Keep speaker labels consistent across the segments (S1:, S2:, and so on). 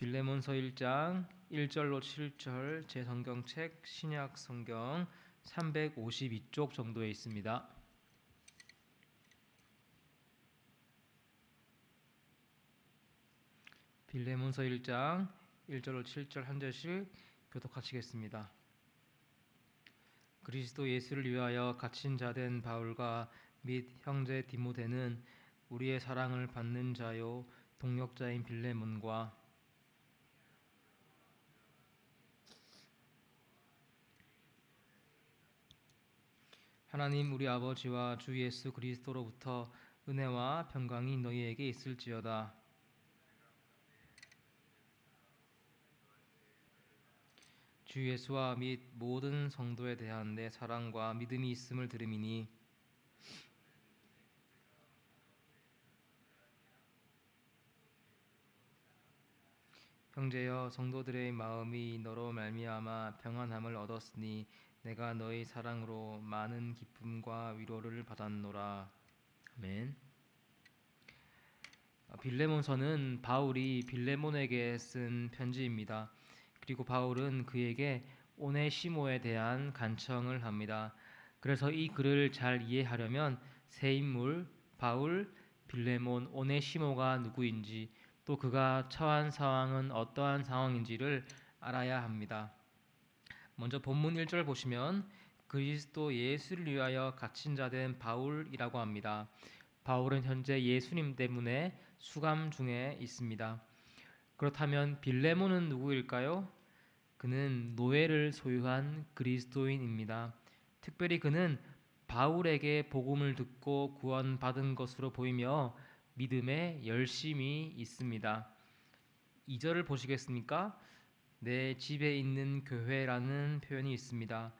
S1: 빌레몬서 1장 1절로 7절 제 성경책 신약 성경 352쪽 정도에 있습니다. 빌레몬서 1장 1절로 7절 한 절씩 교독하시겠습니다. 그리스도 예수를 위하여 갇힌 자 된 바울과 및 형제 디모데는 우리의 사랑을 받는 자요 동력자인 빌레몬과 하나님 우리 아버지와 주 예수 그리스도로부터 은혜와 평강이 너희에게 있을지어다. 주 예수와 및 모든 성도에 대한 내 사랑과 믿음이 있음을 들음이니 형제여 성도들의 마음이 너로 말미암아 평안함을 얻었으니 내가 너희 사랑으로 많은 기쁨과 위로를 받았노라. 아멘. 아, 빌레몬서는 바울이 빌레몬에게 쓴 편지입니다. 그리고 바울은 그에게 오네시모에 대한 간청을 합니다. 그래서 이 글을 잘 이해하려면 세 인물 바울, 빌레몬, 오네시모가 누구인지 또 그가 처한 상황은 어떠한 상황인지를 알아야 합니다. 먼저 본문 1절 보시면 그리스도 예수를 위하여 갇힌 자 된 바울이라고 합니다. 바울은 현재 예수님 때문에 수감 중에 있습니다. 그렇다면 빌레몬은 누구일까요? 그는 노예를 소유한 그리스도인입니다. 특별히 그는 바울에게 복음을 듣고 구원받은 것으로 보이며 믿음에 열심이 있습니다. 2절을 보시겠습니까? 내 집에 있는 교회라는 표현이 있습니다.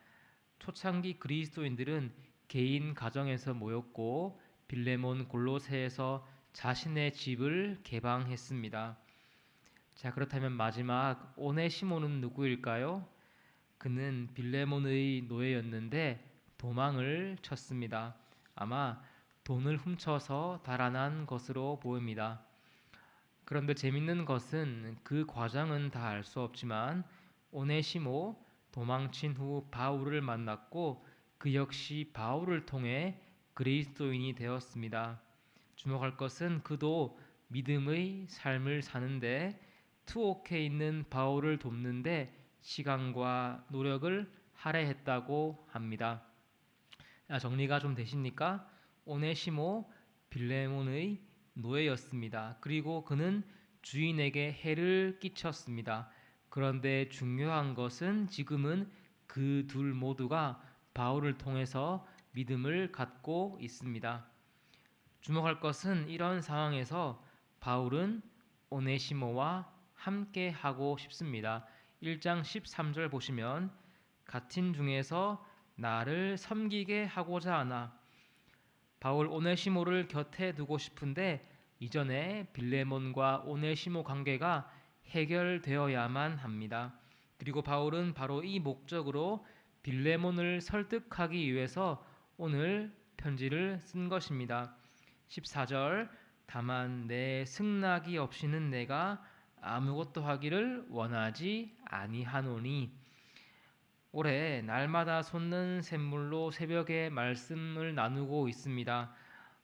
S1: 초창기 그리스도인들은 개인 가정에서 모였고 빌레몬 골로새에서 자신의 집을 개방했습니다. 자, 그렇다면 마지막 오네시모는 누구일까요? 그는 빌레몬의 노예였는데 도망을 쳤습니다. 아마 돈을 훔쳐서 달아난 것으로 보입니다. 그런데 재밌는 것은 그 과정은 다 알 수 없지만 오네시모 도망친 후 바울을 만났고 그 역시 바울을 통해 그리스도인이 되었습니다. 주목할 것은 그도 믿음의 삶을 사는데 투옥해 있는 바울을 돕는데 시간과 노력을 할애했다고 합니다. 정리가 좀 되십니까? 오네시모 빌레몬의 노예였습니다. 그리고 그는 주인에게 해를 끼쳤습니다. 그런데 중요한 것은 지금은 그 둘 모두가 바울을 통해서 믿음을 갖고 있습니다. 주목할 것은 이런 상황에서 바울은 오네시모와 함께 하고 싶습니다. 1장 13절 보시면 같은 중에서 나를 섬기게 하고자 하나 바울 오네시모를 곁에 두고 싶은데 이전에 빌레몬과 오네시모 관계가 해결되어야만 합니다. 그리고 바울은 바로 이 목적으로 빌레몬을 설득하기 위해서 오늘 편지를 쓴 것입니다. 14절 다만 내 승낙이 없이는 내가 아무것도 하기를 원하지 아니하노니 올해 날마다 솟는 샘물로 새벽에 말씀을 나누고 있습니다.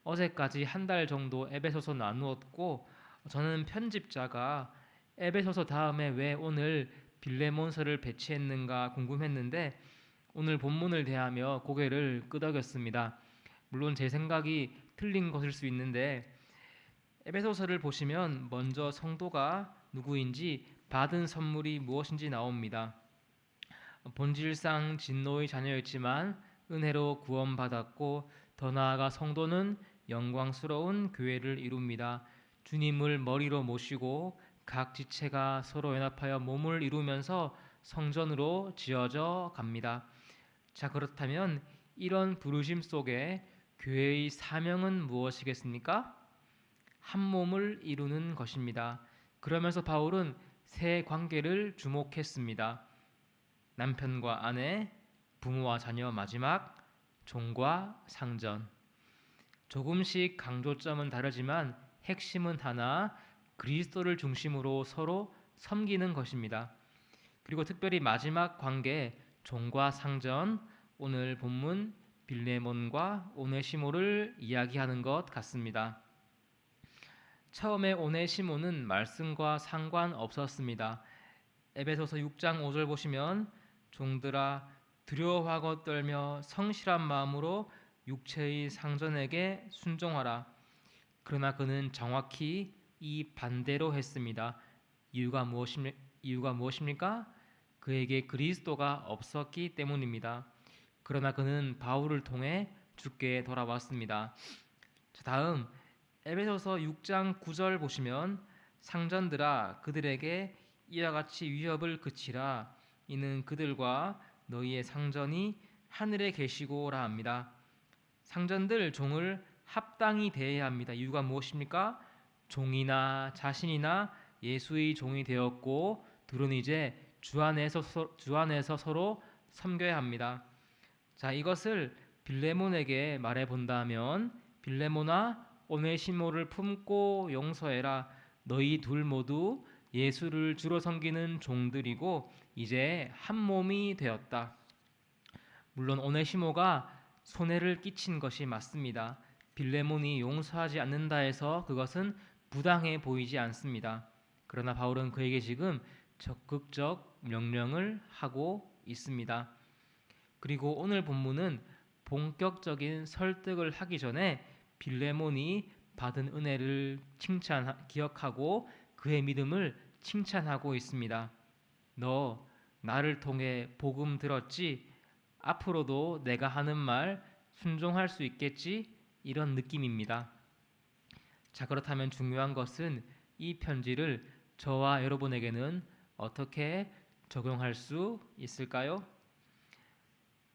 S1: 어제까지 한 달 정도 에베소서 나누었고 저는 편집자가 에베소서 다음에 왜 오늘 빌레몬서를 배치했는가 궁금했는데 오늘 본문을 대하며 고개를 끄덕였습니다. 물론 제 생각이 틀린 것일 수 있는데 에베소서를 보시면 먼저 성도가 누구인지 받은 선물이 무엇인지 나옵니다. 본질상 진노의 자녀였지만 은혜로 구원받았고 더 나아가 성도는 영광스러운 교회를 이룹니다. 주님을 머리로 모시고 각 지체가 서로 연합하여 몸을 이루면서 성전으로 지어져 갑니다. 자, 그렇다면 이런 부르심 속에 교회의 사명은 무엇이겠습니까? 한 몸을 이루는 것입니다. 그러면서 바울은 새 관계를 주목했습니다. 남편과 아내, 부모와 자녀 마지막, 종과 상전. 조금씩 강조점은 다르지만 핵심은 하나, 그리스도를 중심으로 서로 섬기는 것입니다. 그리고 특별히 마지막 관계 종과 상전 오늘 본문 빌레몬과 오네시모를 이야기하는 것 같습니다. 처음에 오네시모는 말씀과 상관없었습니다. 에베소서 6장 5절 보시면 종들아 두려워하고 떨며 성실한 마음으로 육체의 상전에게 순종하라. 그러나 그는 정확히 이 반대로 했습니다. 이유가 무엇입니, 이유가 무엇입니까? 그에게 그리스도가 없었기 때문입니다. 그러나 그는 바울을 통해 주께 돌아왔습니다. 자, 다음 에베소서 6장 9절 보시면 상전들아 그들에게 이와 같이 위협을 그치라 이는 그들과 너희의 상전이 하늘에 계시고라 합니다. 상전들 종을 합당히 대해야 합니다. 이유가 무엇입니까? 종이나 자신이나 예수의 종이 되었고 둘은 이제 주 안에서 서, 주 안에서 서로 섬겨야 합니다. 자, 이것을 빌레몬에게 말해 본다면 빌레몬아 오네시모를 품고 용서해라. 너희 둘 모두 예수를 주로 섬기는 종들이고 이제 한 몸이 되었다. 물론 오네시모가 손해를 끼친 것이 맞습니다. 빌레몬이 용서하지 않는다 해서 그것은 부당해 보이지 않습니다. 그러나 바울은 그에게 지금 적극적 명령을 하고 있습니다. 그리고 오늘 본문은 본격적인 설득을 하기 전에 빌레몬이 받은 은혜를 칭찬 기억하고 그의 믿음을 칭찬하고 있습니다. 너 나를 통해 복음 들었지? 앞으로도 내가 하는 말 순종할 수 있겠지? 이런 느낌입니다. 자, 그렇다면 중요한 것은 이 편지를 저와 여러분에게는 어떻게 적용할 수 있을까요?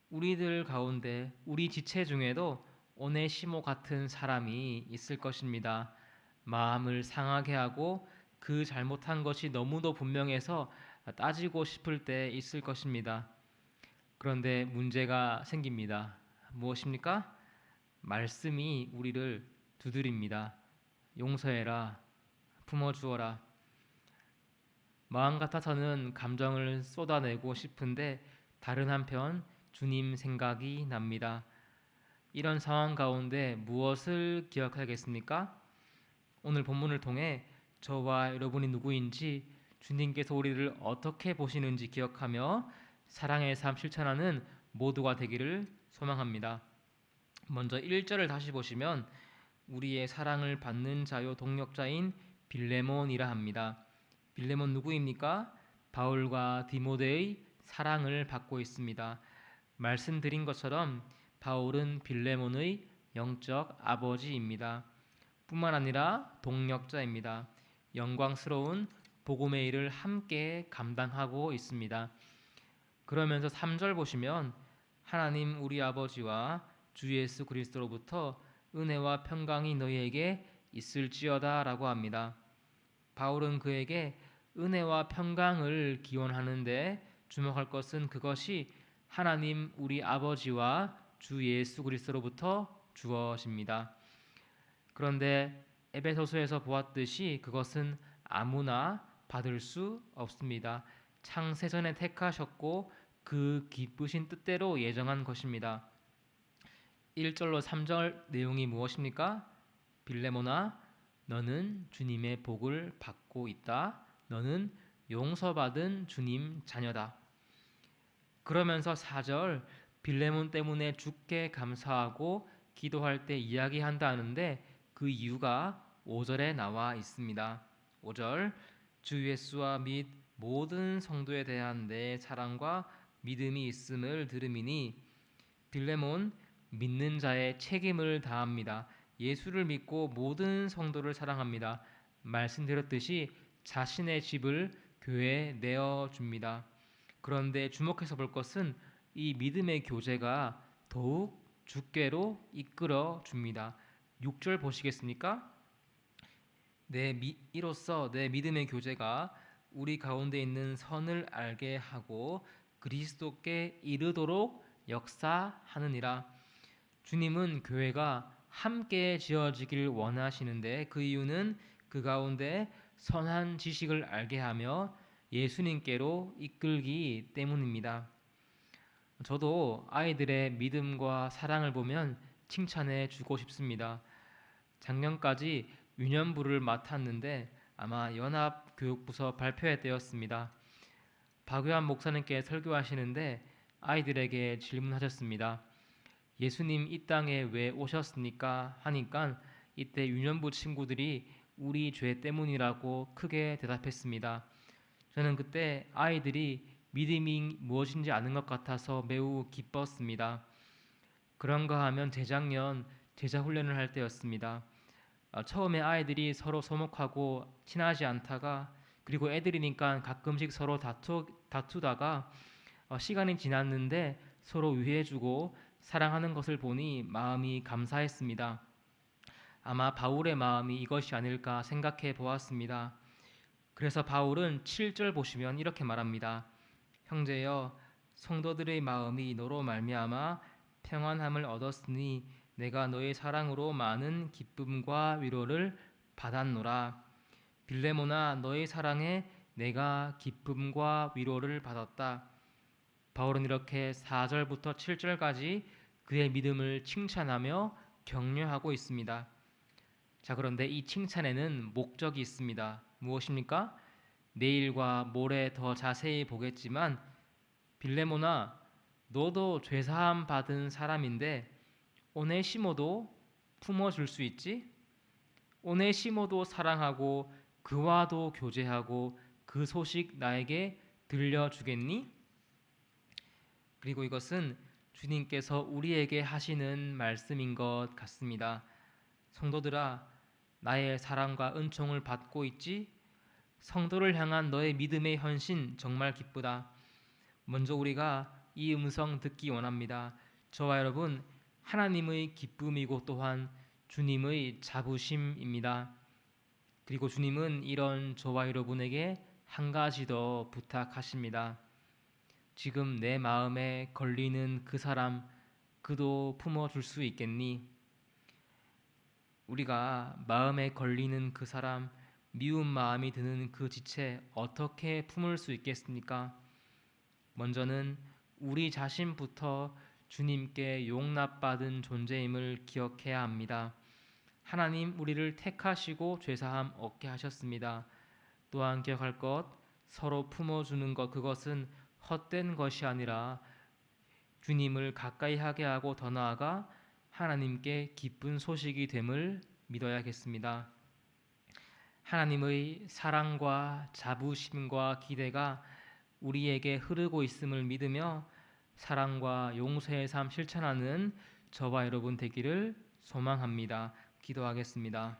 S1: 우리들 가운데 우리 지체 중에도 오네시모 같은 사람이 있을 것입니다. 마음을 상하게 하고 그 잘못한 것이 너무도 분명해서 따지고 싶을 때 있을 것입니다. 그런데 문제가 생깁니다. 무엇입니까? 말씀이 우리를 두드립니다. 용서해라. 품어주어라. 마음 같아서는 감정을 쏟아내고 싶은데 다른 한편 주님 생각이 납니다. 이런 상황 가운데 무엇을 기억하겠습니까? 오늘 본문을 통해 저와 여러분이 누구인지 주님께서 우리를 어떻게 보시는지 기억하며 사랑의 삶 실천하는 모두가 되기를 소망합니다. 먼저 1절을 다시 보시면 우리의 사랑을 받는 자요 동력자인 빌레몬이라 합니다. 빌레몬 누구입니까? 바울과 디모데의 사랑을 받고 있습니다. 말씀드린 것처럼 바울은 빌레몬의 영적 아버지입니다. 뿐만 아니라 동력자입니다. 영광스러운 복음의 일을 함께 감당하고 있습니다. 그러면서 3절 보시면 하나님 우리 아버지와 주 예수 그리스도로부터 은혜와 평강이 너희에게 있을지어다라고 합니다. 바울은 그에게 은혜와 평강을 기원하는데 주목할 것은 그것이 하나님 우리 아버지와 주 예수 그리스도로부터 주어집니다. 그런데 에베소서에서 보았듯이 그것은 아무나 받을 수 없습니다. 창세전에 택하셨고 그 기쁘신 뜻대로 예정한 것입니다. 1절로 3절 내용이 무엇입니까? 빌레모나 너는 주님의 복을 받고 있다. 너는 용서받은 주님 자녀다. 그러면서 4절 빌레몬 때문에 죽게 감사하고 기도할 때 이야기한다 하는데 그 이유가 5절에 나와 있습니다. 5절 주 예수와 및 모든 성도에 대한 내 사랑과 믿음이 있음을 들음이니 빌레몬 믿는 자의 책임을 다합니다. 예수를 믿고 모든 성도를 사랑합니다. 말씀드렸듯이 자신의 집을 교회에 내어 줍니다. 그런데 주목해서 볼 것은 이 믿음의 교제가 더욱 주께로 이끌어 줍니다. 6절 보시겠습니까? 내 미, 이로써 내 믿음의 교제가 우리 가운데 있는 선을 알게 하고 그리스도께 이르도록 역사하느니라. 주님은 교회가 함께 지어지길 원하시는데 그 이유는 그 가운데 선한 지식을 알게 하며 예수님께로 이끌기 때문입니다. 저도 아이들의 믿음과 사랑을 보면 칭찬해 주고 싶습니다. 작년까지 유년부를 맡았는데 아마 연합교육부서 발표회 때였습니다. 박유한 목사님께 설교하시는데 아이들에게 질문하셨습니다. 예수님 이 땅에 왜 오셨습니까? 하니까 이때 유년부 친구들이 우리 죄 때문이라고 크게 대답했습니다. 저는 그때 아이들이 믿음이 무엇인지 아는 것 같아서 매우 기뻤습니다. 그런가 하면 재작년 제자 훈련을 할 때였습니다. 아, 처음에 아이들이 서로 소목하고 친하지 않다가 그리고 애들이니까 가끔씩 서로 다투, 다투다가 어, 시간이 지났는데 서로 위해주고 사랑하는 것을 보니 마음이 감사했습니다. 아마 바울의 마음이 이것이 아닐까 생각해 보았습니다. 그래서 바울은 7절 보시면 이렇게 말합니다. 형제여 성도들의 마음이 너로 말미암아 평안함을 얻었으니 내가 너의 사랑으로 많은 기쁨과 위로를 받았노라. 빌레모나 너의 사랑에 내가 기쁨과 위로를 받았다. 바울은 이렇게 4절부터 7절까지 그의 믿음을 칭찬하며 격려하고 있습니다. 자, 그런데 이 칭찬에는 목적이 있습니다. 무엇입니까? 내일과 모레 더 자세히 보겠지만 빌레모나 너도 죄사함 받은 사람인데 오네시모도 품어줄 수 있지? 오네시모도 사랑하고 그와도 교제하고 그 소식 나에게 들려주겠니? 그리고 이것은 주님께서 우리에게 하시는 말씀인 것 같습니다. 성도들아, 나의 사랑과 은총을 받고 있지? 성도를 향한 너의 믿음의 헌신 정말 기쁘다. 먼저 우리가 이 음성 듣기 원합니다. 저와 여러분, 하나님의 기쁨이고 또한 주님의 자부심입니다. 그리고 주님은 이런 저와 여러분에게 한 가지 더 부탁하십니다. 지금 내 마음에 걸리는 그 사람, 그도 품어줄 수 있겠니? 우리가 마음에 걸리는 그 사람, 미운 마음이 드는 그 지체 어떻게 품을 수 있겠습니까? 먼저는 우리 자신부터 주님께 용납받은 존재임을 기억해야 합니다. 하나님 우리를 택하시고 죄사함 얻게 하셨습니다. 또한 기억할 것 서로 품어주는 것 그것은 헛된 것이 아니라 주님을 가까이 하게 하고 더 나아가 하나님께 기쁜 소식이 됨을 믿어야겠습니다. 하나님의 사랑과 자부심과 기대가 우리에게 흐르고 있음을 믿으며 사랑과 용서의 삶 실천하는 저와 여러분 되기를 소망합니다. 기도하겠습니다.